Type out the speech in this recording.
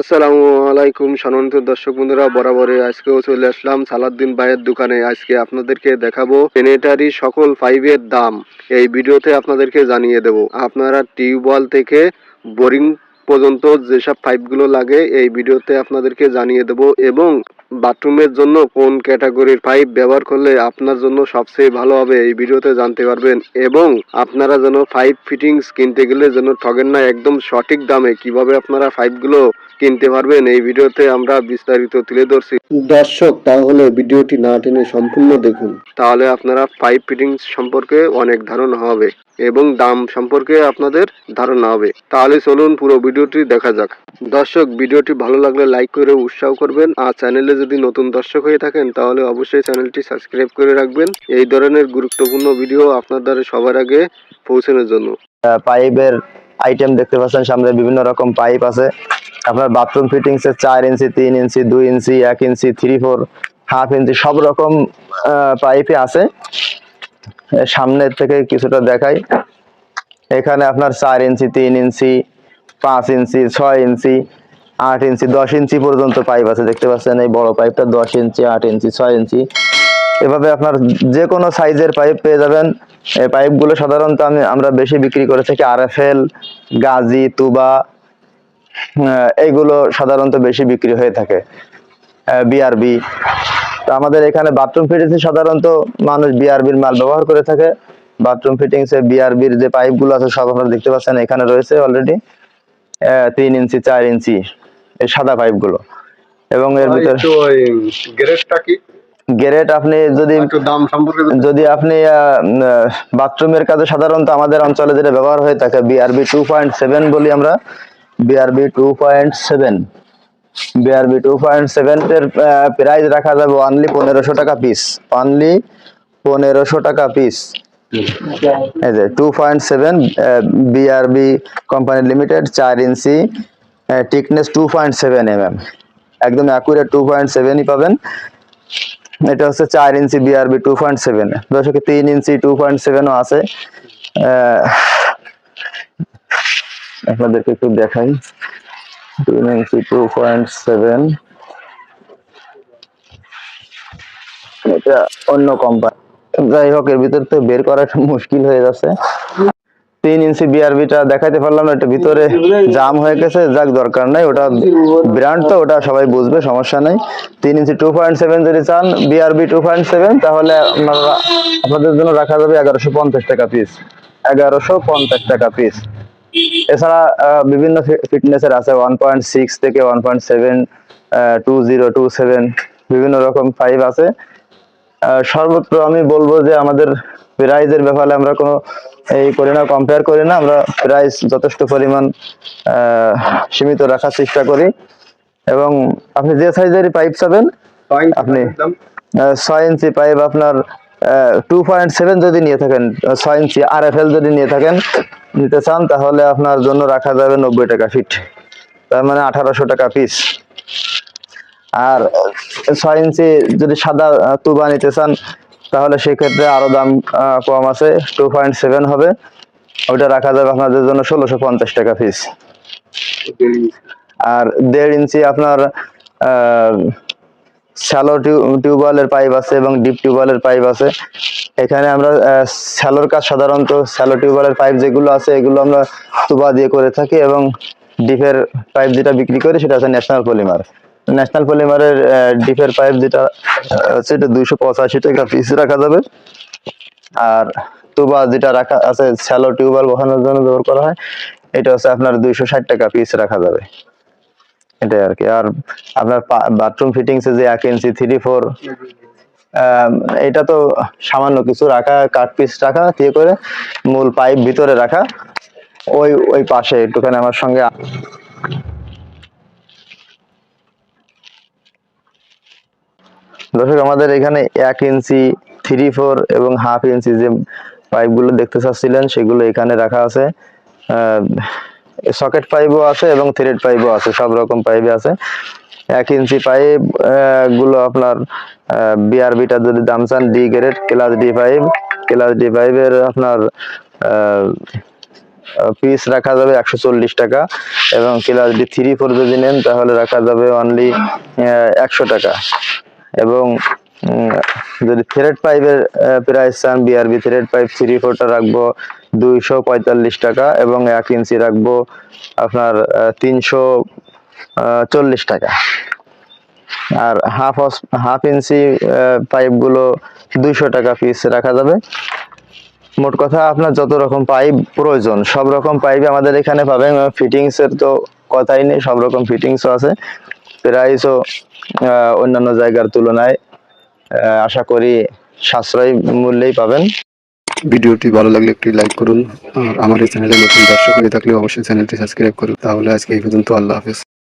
আসসালামু আলাইকুম সম্মানিত দর্শক বন্ধুরা বরাবরে আজকেও চলে আসলাম সালাদ্দিন ভাইয়ের দোকানে। আজকে আপনাদেরকে দেখাবো সেনেটারি সকল পাইপের দাম। এই ভিডিওতে আপনাদেরকে জানিয়ে দেব। আপনারা টিউবওয়েল থেকে বোরিং পর্যন্ত যেসব পাইপগুলো লাগে, এই ভিডিওতে আপনাদেরকে জানিয়ে দেব এবং বাথরুমের জন্য কোন ক্যাটাগরির পাইপ ব্যবহার করলে আপনার জন্য সবচেয়ে ভালো হবে এই ভিডিওতে জানতে পারবেন। এবং আপনারা যেন পাইপ ফিটিংস কিনতে গেলে যেন ঠগেন না একদম সঠিক দামে কীভাবে আপনারা পাইপগুলো কিনতে পারবেন এই ভিডিওতে আমরা বিস্তারিত তুলে ধরছি। দর্শক তাহলে ভিডিওটি না টেনে সম্পূর্ণ দেখুন। তাহলে আপনারা পাইপ ফিটিংস সম্পর্কে অনেক ধারণা হবে। এবং দাম সম্পর্কে আপনাদের ধারণা হবে। তাহলে চলুন পুরো ভিডিওটি দেখা যাক। দর্শক, ভিডিওটি ভালো লাগলে লাইক করে উৎসাহ করবেন আর চ্যানেলে যদি নতুন দর্শক হয়ে থাকেন, তাহলে অবশ্যই চ্যানেলটি সাবস্ক্রাইব করে রাখবেন। এই ধরনের গুরুত্বপূর্ণ ভিডিও আপনার দ্বারা সবার আগে পৌঁছানোর জন্য। পাইপের আইটেম দেখতে পাচ্ছেন, সামনে বিভিন্ন রকম পাইপ আছে। আপনার বাথরুম ফিটিংস এর চার ইঞ্চি, তিন ইঞ্চি, দুই ইঞ্চি, এক inch three four half inch, সব রকম পাইপে আছে। সামনের থেকে কিছুটা দেখাই। এখানে আপনার চার ইঞ্চি, তিন ইঞ্চি, পাঁচ ইঞ্চি, ছয় ইঞ্চি, আট ইঞ্চি, দশ ইঞ্চি পর্যন্ত পাইপ আছে, দেখতে পাচ্ছেন এই বড় পাইপটা দশ ইঞ্চি, আট ইঞ্চি, ছয় ইঞ্চি। এভাবে আপনার যে কোনো সাইজের পাইপ পেয়ে যাবেন। এই পাইপগুলো সাধারণত আমি আমরা বেশি বিক্রি করে থাকি আরএফএল গাজি, তুবা এইগুলো সাধারণত বেশি বিক্রি হয়ে থাকে। বিআরবি তো আমাদের এখানে বাথরুম ফিটিংস সাধারণত মানুষ বিআরবির মাল ব্যবহার করে থাকে। বাথরুম ফিটিংস বিআরবির যে পাইপগুলো আছে সব আপনারা দেখতে পাচ্ছেন এখানে রয়েছে অলরেডি তিন ইঞ্চি চার ইঞ্চি এই সাদা পাইপগুলো এবং এর ভিতরে গ্রেডটা কি? গ্রেট আপনি যদি একটু দাম সম্পর্কে যদি আপনি বাথরুমের কাজে সাধারণত আমাদের অঞ্চলে যেটা ব্যবহার হয়ে থাকে বিআরবি টু পয়েন্ট সেভেন বলি আমরা BRB two point seven BRB two point seven এর প্রাইস রাখা যাবে অনলি পনেরোশো টাকা পিস অনলি পনেরোশো টাকা পিস এই যে two point seven BRB company limited চার inch thickness two point seven M M একদম অ্যাকুরেট টু পয়েন্ট সেভেনই পাবেন। এটা হচ্ছে চার inch BRB two point seven দর্শক তিন ইঞ্চি টু পয়েন্ট সেভেনও আছে। আপনাদেরকে একটু দেখাই। এটা অন্য কোম্পানি যাই হোক, এর ভিতর তো বের করা একটু মুশকিল হয়ে যাচ্ছে। তিন ইঞ্চি বিআরবিটা দেখাইতে পারলাম না এটা ভিতরে জাম হয়ে গেছে, যাক দরকার নাই, ওটা ব্র্যান্ড তো, ওটা সবাই বুঝবে, সমস্যা নাই। তিন ইঞ্চি টু পয়েন্ট সেভেন যদি চান বিআরবি টু পয়েন্ট সেভেন তাহলে আপনারা আপনাদের জন্য রাখা যাবে এগারোশো পঞ্চাশ টাকা পিস এগারোশো পঞ্চাশ টাকা পিস এছাড়া বিভিন্ন ফিটনেসের আছে ওয়ান পয়েন্ট সিক্স থেকে one point seven two zero two seven বিভিন্ন রকম ফাইভ আছে। সর্বত্র আমি বলব যে আমাদের প্রাইজের ব্যাপারে আমরা কোনো এই করি না কম্পেয়ার করি না। আমরা প্রাইস যথেষ্ট পরিমাণ সীমিত রাখার চেষ্টা করি। এবং আপনি যে সাইজেরই পাইপ চাবেন আপনি ছয় ইঞ্চি পাইপ আপনার টু পয়েন্ট সেভেন যদি নিয়ে থাকেন ছয় ইঞ্চি আর এফ এল যদি নিয়ে থাকেন নিতে চান, তাহলে আপনার জন্য রাখা যাবে নব্বই টাকা ফিট তার মানে আঠারোশো টাকা পিস আর ছয় ইঞ্চি যদি সাদা তুবা নিতে চান, তাহলে সেক্ষেত্রে আরও দাম কম আছে টু পয়েন্ট সেভেন হবে। ওইটা রাখা যাবে আপনাদের জন্য ষোলোশো পঞ্চাশ টাকা পিস আর দেড় ইঞ্চি আপনার শ্যালো টিউবওয়েলের পাইপ আছে এবং ডিপ টিউবওয়েলের পাইপ আছে। এখানে আমরা শ্যালোর কাজ সাধারণত শ্যালো টিউবওয়েলের পাইপ যেগুলো আছে এগুলো আমরা তুবা দিয়ে করে থাকি এবং ডিপের পাইপ যেটা বিক্রি করি সেটা আছে ন্যাশনাল পলিমার। ন্যাশনাল পলিমারের ডিপের পাইপ যেটা হচ্ছে এটা দুইশো পঁচাশি টাকা পিস রাখা যাবে। আর তুবা যেটা রাখা আছে, শ্যালো টিউবওয়েল বসানোর জন্য ব্যবহার করা হয়, এটা হচ্ছে আপনার দুইশো ষাট টাকা পিস রাখা যাবে। এটাই আর কি আর আপনার বাথরুম ফিটিংস যে এক ইঞ্চি থ্রি ফোর এটা তো সামান্য কিছু রাখা কাঠ পিস রাখা দিয়ে করে? মূল পাইপ ভিতরে রাখা, ওই ওই পাশে একটুখানি আমার সঙ্গে দর্শক, আমাদের এখানে এক ইঞ্চি থ্রি ফোর এবং হাফ ইঞ্চি যে পাইপগুলো দেখতে চাচ্ছিলেন, সেগুলো এখানে রাখা আছে। সকেট পাইপও আছে এবং থ্রেড পাইপও আছে, সব রকম পাইপই আছে। এক ইঞ্চি পাইপগুলো আপনার বিআরবিটা যদি দাম চান D grade class D pipe class D পাইপের আপনার পিস রাখা যাবে একশো চল্লিশ টাকা এবং ক্লাস ডি থ্রি ফোর যদি নেন, তাহলে রাখা যাবে অনলি একশো টাকা। এবং যদি থ্রেড পাইপের প্রাইস চান বিআরবি থ্রেড পাইপ থ্রি ফোরটা রাখব, দুইশো পঁয়তাল্লিশ টাকা এবং এক ইঞ্চি রাখব আপনার তিনশো চল্লিশ টাকা। আর হাফ হাফ ইঞ্চি পাইপগুলো দুইশো টাকা পিস রাখা যাবে। মোট কথা আপনার যত রকম পাইপ প্রয়োজন, সব রকম পাইপ আমাদের এখানে পাবেন ফিটিংসের তো কথাই নেই, সব রকম ফিটিংসও আছে। প্রাইসও অন্যান্য জায়গার তুলনায় আশা করি সাশ্রয় মূল্যেই পাবেন। ভিডিওটি ভালো লাগলে একটি লাইক করুন। আর আমার এই চ্যানেলে নতুন দর্শক হয়ে থাকলে অবশ্যই চ্যানেলটি সাবস্ক্রাইব করুন। তাহলে আজকে এই পর্যন্ত আল্লাহ হাফেজ।